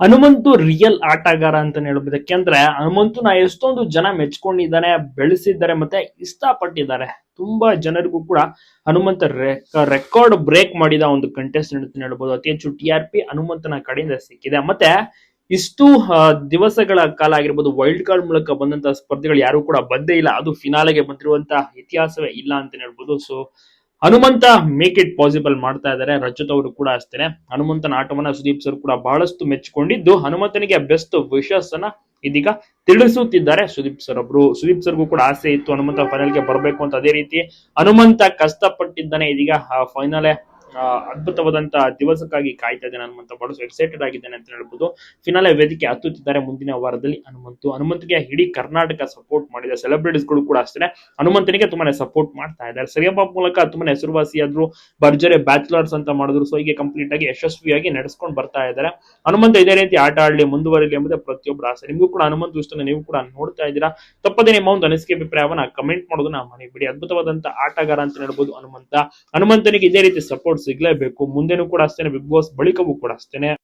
Hanumanthu real ಆಟಗಾರ ಅಂತಾನೆ ಹೇಳ್ಬೋದು. ಯಾಕೆಂದ್ರೆ ಹನುಮಂತನ ಎಷ್ಟೊಂದು ಜನ ಮೆಚ್ಕೊಂಡಿದ್ದಾರೆ ಬೆಳೆಸಿದ್ದಾರೆ ಮತ್ತೆ ಇಷ್ಟಪಟ್ಟಿದ್ದಾರೆ. ತುಂಬಾ ಜನರಿಗೂ ಕೂಡ ಹನುಮಂತ ರೆಕಾರ್ಡ್ ಬ್ರೇಕ್ ಮಾಡಿದ ಒಂದು ಕಂಟೆಸ್ಟೆಂಟ್ ಅಂತ ಹೇಳ್ಬೋದು. ಅತಿ ಹೆಚ್ಚು ಟಿ ಆರ್ ಪಿ ಹನುಮಂತನ ಕಡೆಯಿಂದ ಸಿಕ್ಕಿದೆ. ಮತ್ತೆ ಇಷ್ಟು ದಿವಸಗಳ ಕಾಲ ಆಗಿರ್ಬೋದು ವೈಲ್ಡ್ ಕಾರ್ಡ್ ಮೂಲಕ ಬಂದಂತಹ ಸ್ಪರ್ಧೆಗಳು ಯಾರು ಕೂಡ ಬಂದೇ ಇಲ್ಲ. ಅದು ಫಿನಾಲೆಗೆ ಬಂದಿರುವಂತಹ ಇತಿಹಾಸವೇ ಇಲ್ಲ ಅಂತ ಹೇಳ್ಬೋದು. So Hanumantha make it possible ಮಾಡ್ತಾ ಇದ್ದಾರೆ ರಜತ್ ಅವರು ಕೂಡ ಅಷ್ಟೇ ಹನುಮಂತನ ಆಟವನ್ನ ಸುದೀಪ್ ಸರ್ ಕೂಡ ಬಹಳಷ್ಟು ಮೆಚ್ಚಿಕೊಂಡಿದ್ದು. ಹನುಮಂತನಿಗೆ ಬೆಸ್ಟ್ ವಿಶಸ್ ಅನ್ನ ಇದೀಗ ತಿಳಿಸುತ್ತಿದ್ದಾರೆ ಸುದೀಪ್ ಸರ್ ಒಬ್ರು. ಸುದೀಪ್ ಸರ್ಗೂ ಕೂಡ ಆಸೆ ಇತ್ತು ಹನುಮಂತ ಫೈನಲ್ಗೆ ಬರಬೇಕು ಅಂತ ಅದೇ ರೀತಿ ಹನುಮಂತ ಕಷ್ಟಪಟ್ಟಿದ್ದಾನೆ. ಇದೀಗ ಫೈನಲ್ ಅದ್ಭುತವಾದಂತ ದಿವಸಕ್ಕಾಗಿ ಕಾಯ್ತಾ ಇದ್ದೇನೆ ಹನುಮಂತ. ಬಹಳಷ್ಟು ಎಕ್ಸೈಟೆಡ್ ಆಗಿದ್ದೇನೆ ಅಂತ ಹೇಳ್ಬೋದು. ಫಿನಾಲೆ ವೇದಿಕೆ ಹತ್ತುತ್ತಿದ್ದಾರೆ. ಮುಂದಿನ ವಾರದಲ್ಲಿ ಹನುಮಂತು, ಹನುಮಂತಿಗೆ ಇಡೀ ಕರ್ನಾಟಕ ಸಪೋರ್ಟ್ ಮಾಡಿದೆ ಸೆಲೆಬ್ರಿಟೀಸ್ಗಳು ಕೂಡ ಅಷ್ಟೇ ಹನುಮಂತನಿಗೆ ತುಂಬಾನೇ ಸಪೋರ್ಟ್ ಮಾಡ್ತಾ ಇದ್ದಾರೆ. ಸರಿಯಪ್ಪ ಮೂಲಕ ತುಂಬಾನೇ ಹೆಸರುವಾಸಿಯಾದ್ರು, ಭರ್ಜರಿ ಬ್ಯಾಚುಲರ್ಸ್ ಅಂತ ಮಾಡಿದ್ರು. ಸೊ ಹೀಗೆ ಕಂಪ್ಲೀಟ್ ಆಗಿ ಯಶಸ್ವಿಯಾಗಿ ನಡೆಸ್ಕೊಂಡು ಬರ್ತಾ ಇದ್ದಾರೆ. ಹನುಮಂತ ಇದೇ ರೀತಿ ಆಟ ಆಡಲಿ ಮುಂದುವರಿಲಿ ಎಂಬುದೇ ಪ್ರತಿಯೊಬ್ಬರ ಆಸೆ. ನಿಮಗೂ ಕೂಡ ಹನುಮಂತ ಇಷ್ಟ ನೀವು ಕೂಡ ನೋಡ್ತಾ ಇದ್ದೀರಾ? ತಪ್ಪದೇ ನಿಮ್ಮ ಒಂದು ಅನಿಸಿಕೆ ಅಭಿಪ್ರಾಯವನ್ನ ಕಮೆಂಟ್ ಮಾಡೋದನ್ನ ಬಿಡಿ ಅದ್ಭುತವಾದಂತಹ ಆಟಗಾರ ಅಂತ ಹೇಳ್ಬೋದು ಹನುಮಂತ. ಹನುಮಂತನಿಗೆ ಇದೇ ರೀತಿ ಸಪೋರ್ಟ್ ಸಿಗ್ಲೇಬೇಕು. ಮುಂದೆನೂ ಕೂಡ ಅಷ್ಟೇನೆ ಬಿಗ್ ಬಾಸ್ ಬಳಿಕವೂ ಕೂಡ ಅಷ್ಟೇನೆ.